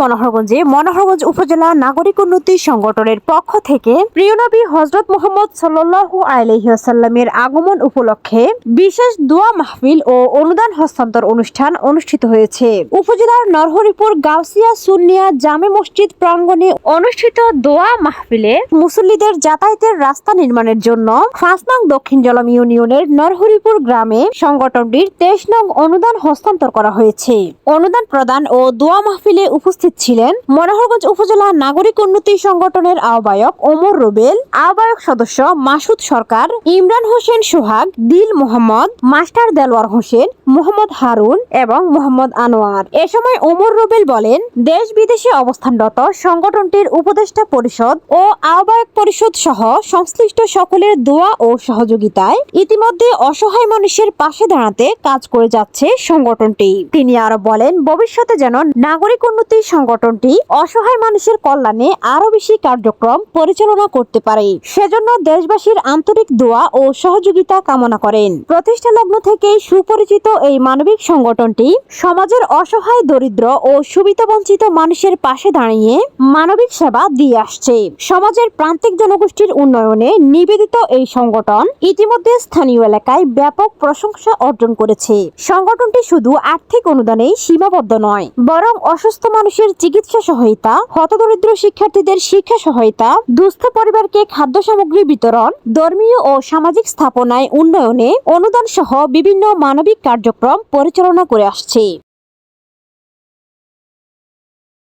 মনোহরগঞ্জে মনোহরগঞ্জ উপজেলা নাগরিক উন্নতি সংগঠনের পক্ষ থেকে প্রিয়নবী হজরত মোহাম্মদ সাল্লাল্লাহু আলাইহি ওয়াসাল্লামের আগমন উপলক্ষে বিশেষ দোয়া মাহফিল ও অনুদান হস্তান্তর অনুষ্ঠান অনুষ্ঠিত হয়েছে। উপজেলার নরহরিপুর গাউসিয়া সুন্নিয়া জামে মসজিদ প্রাঙ্গণে অনুষ্ঠিত দোয়া মাহফিলে মুসল্লিদের যাতায়াতের রাস্তা নির্মাণের জন্য পাঁচ নং দক্ষিণ জলম ইউনিয়নের নরহরিপুর গ্রামে সংগঠনটির তেইশ নং অনুদান হস্তান্তর করা হয়েছে। অনুদান প্রদান ও দোয়া মাহফিলে উপস্থিত ছিলেন মনোহরগঞ্জ উপজেলা নাগরিক উন্নতি সংগঠনের আহ্বায়ক ওমর রুবেল, আহ্বায়ক সদস্য মাসুদ সরকার, ইমরান হোসেন সোহাগ, দিল মোহাম্মদ, মাস্টার দেলওয়ার হোসেন, মোহাম্মদ হারুন এবং মোহাম্মদ আনোয়ার। এ সময় ওমর রুবেল বলেন, দেশ বিদেশে অবস্থানরত সংগঠনটির উপদেষ্টা পরিষদ ও আহ্বায়ক পরিষদ সহ সংশ্লিষ্ট সকলের দোয়া ও সহযোগিতায় ইতিমধ্যে অসহায় মানুষের পাশে দাঁড়াতে কাজ করে যাচ্ছে সংগঠনটি। তিনি আরও বলেন, ভবিষ্যতে যেন নাগরিক উন্নতি সংগঠনটি অসহায় মানুষের কল্যাণে আরও বেশি কার্যক্রম পরিচালনা করতে পারে। সেজন্য দেশবাসীর আন্তরিক দোয়া ও সহযোগিতা কামনা করেন। প্রতিষ্ঠা লগ্ন থেকেই সুপরিচিত এই মানবিক সংগঠনটি সমাজের অসহায়, দরিদ্র ও সুবিধাবঞ্চিত মানুষের পাশে দাঁড়িয়ে মানবিক সেবা দিয়ে আসছে। সমাজের প্রান্তিক জনগোষ্ঠীর উন্নয়নে নিবেদিত এই সংগঠন ইতিমধ্যে স্থানীয় এলাকায় ব্যাপক প্রশংসা অর্জন করেছে। সংগঠনটি শুধু আর্থিক অনুদানেই সীমাবদ্ধ নয়, বরং অসুস্থ মানুষের চিকিৎসা সহায়তা, হতদরিদ্র শিক্ষার্থীদের শিক্ষা সহায়তা, দুস্থ পরিবারকে খাদ্য সামগ্রী বিতরণ, ধর্মীয় ও সামাজিক স্থাপনায় উন্নয়নে অনুদান সহ বিভিন্ন মানবিক কার্যক্রম পরিচালনা করে আসছে।